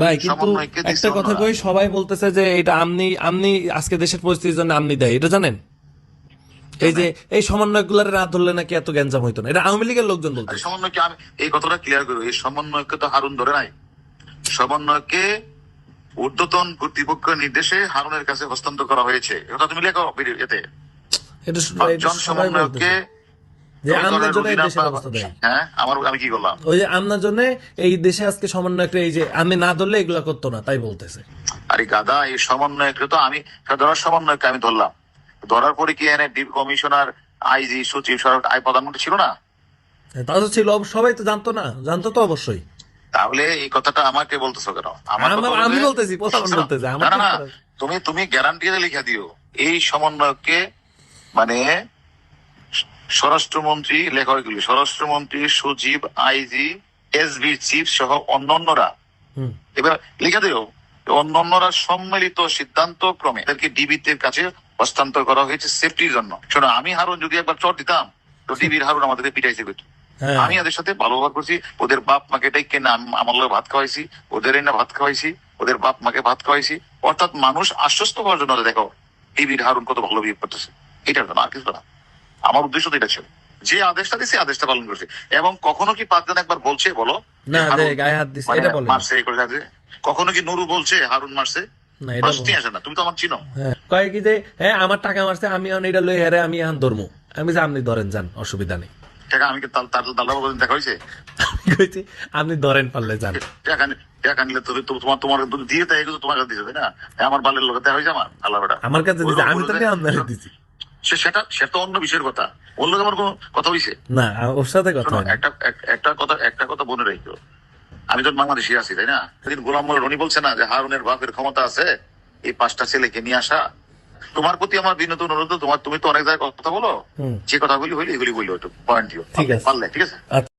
ভাই কিন্তু একটা কথা কই সবাই বলতেছে যে এটা আমনি আমনি আজকে দেশের পরিস্থিতির জন্য আমনি দেয় এটা জানেন? এই যে এই সমন্বয়গুলার রাত ধরলে নাকি এত গ্যাঞ্জাম হইতো না। এটা আওয়ামী লীগের লোকজন আর বলতেছে। সমন্বয়কে আমি এই কথাটা ক্লিয়ার করব এই সমন্বয়কে তো হারুন ধরে নাই। সমন্বয়কে ঊর্ধ্বতন কর্তৃপক্ষ নির্দেশে হারুনের কাছে হস্তান্তর করা হয়েছে। এটা তুমি লেখো এতে। এটা জন সমন্বয়কে। যে আমনার জন্য দেশের অবস্থা দেয়। হ্যাঁ আমার আমি কি করলাম? ওই যে আমনার জন্য এই দেশে আজকে সমন্বয় এই যে আমি না ধরলে এগুলা করতো না তাই বলতেছে। আরে গাদা এই সমন্বয়কে তো আমি ধরার সমন্বয়কে আমি ধরলাম। ধরার পরে কি এনে ডিপ কমিশনার আইজি সচিব সরকার আই প্রধানমন্ত্রী ছিল না? তা তো ছিল সবাই তো জানতো না জানতো তো অবশ্যই। তাহলে এই কথাটা আমাকে বলতেছো কেন? আমি বলতে- বলতেছি, না করার? তুমি তুমি গ্যারান্টি লিখে দিও। এই সমন্বয়কে মানে স্বরাষ্ট্রমন্ত্রী লেখা স্বরাষ্ট্রমন্ত্রী সচিব আইজি এসবি চিফ সহ অন্যান্যরা। এবার লিখে দিও অন্যান্যরা সম্মিলিত সিদ্ধান্ত ক্রমে এদেরকে ডিবিতে কাছে হস্তান্তর করা হয়েছে সেফটির জন্য। শোনো আমি হারুন যদি একবার চট দিতাম তো ডিবির হারুন আমাদেরকে পিটাইছে কিন্তু হ্যাঁ। আমি এদের সাথে ভালো ব্যবহার করছি ওদের বাপ মাকে ডেকে না আম- আমার লোক ভাত খাওয়াইছি ওদের না ভাত খাওয়াইছি ওদের বাপ মাকে ভাত খাওয়াইছি। অর্থাৎ মানুষ আশ্বস্ত হওয়ার জন্য ওদের দেখো টিভির হারুন কত ভালো বিহেভ করতেছে। এটার জন্য আর কিছু না। আমার উদ্দেশ্য তো এটা ছিল। যে আদেশটা দিছে আদেশটা পালন করছে। এবং কখনো কি পাঁচজন একবার বলছে বলো? না, যে হারুন দে, গায়ে হাত দিছে, মানে বলেন। কখনো কি নুরু বলছে হারুন মারছে? না এটা প্রশ্নই আসে না তুমি তো আমার চিনো। হ্যাঁ কয় কি যে হ্যাঁ আমার টাকা মারছে আমি এটা লই হেরে আমি এখন আমি যে আপনি ধরেন যান অসুবিধা নেই। টাকা আমি কি তার তার দাদা বাবা দেখা হয়েছে? কইছি আপনি ধরেন পারলে যান। টাকা টাকা নিলে তো তোমার তোমার দিয়ে তাই তোমার কাছে দিছে তাই না? হ্যাঁ, আমার বালের লোক দেখা হয়েছে আমার আল্লাহ আমার কাছে দিছে আমি তো আপনারে দিছি। সে সেটা সেটা অন্য বিষয়ের কথা। অন্য যেমন কোনো কথা হইছে? না ওর সাথে কথা। একটা একটা কথা একটা কথা বলে রাখো আমি তো বাংলাদেশি আছি তাই না? সেদিন গোলাম মোল্লা রনি বলছে না যে হারুনের বাপের ক্ষমতা আছে এই পাঁচটা ছেলেকে নিয়ে আসা। তোমার প্রতি আমার বিনোদ অনুরোধ তোমার তুমি তো অনেক জায়গায় কথা বলো। যে কথাগুলি হইলে এগুলি বলল একটু পয়েন্ট দিও। পারলে ঠিক আছে? আচ্ছা।